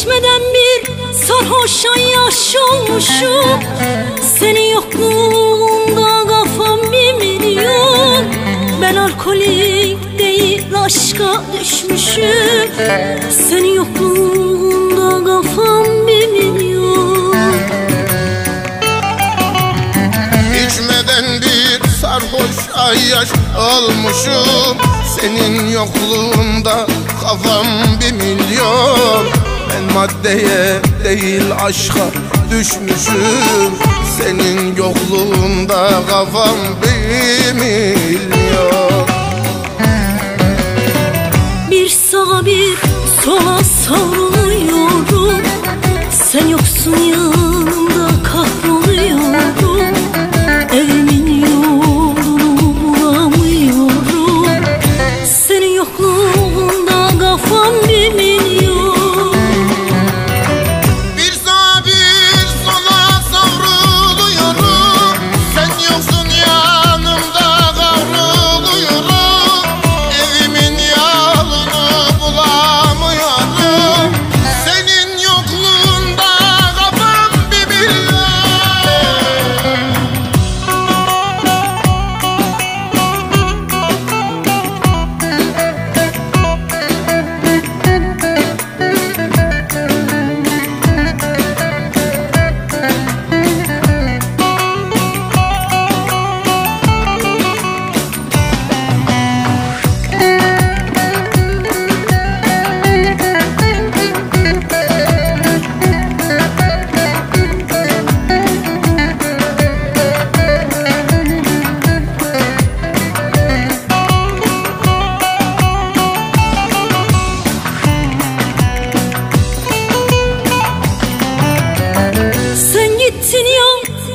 İçmeden bir sarhoşa yaş olmuşum. Senin yokluğunda kafam bir milyon. Ben alkolik değil aşka düşmüşüm. Senin yokluğunda kafam bir milyon. İçmeden bir sarhoş ayyaş olmuşum. Senin yokluğunda kafam bir milyon Ben maddeye değil aşka düşmüşüm Senin yokluğunda kafam bir milyon Bir sağa bir sola savruluyorum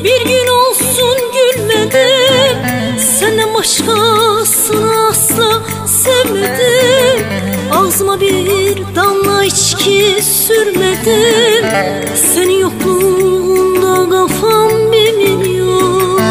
bir gün olsun gülmedim Senden başkasını asla sevmedim. Ağzıma bir damla içki sürmedim Senin yokluğunda kafam bir milyon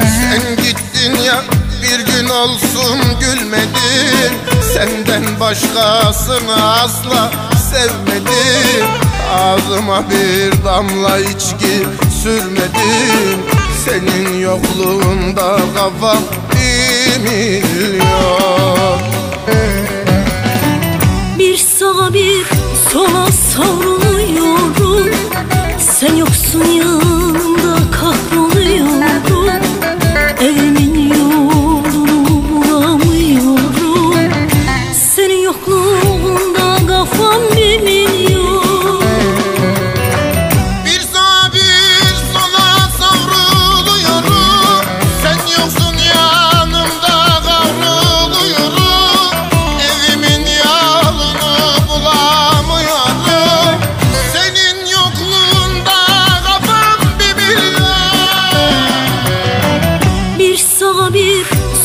Sen gittin ya bir gün olsun gülmedin. Senden başkasını asla sevmedim Ağzıma bir damla içki sürmedim. Senin yokluğunda kafam bir milyon Bir sağa bir sola savrul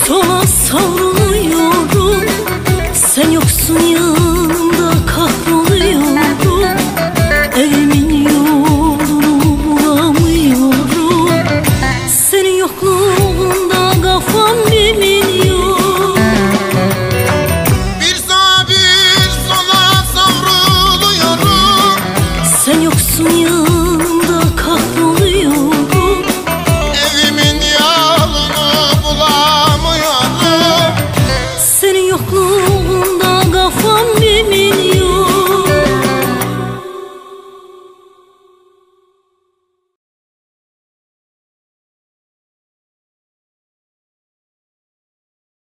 Sana savruluyorum. Sen yoksun ya.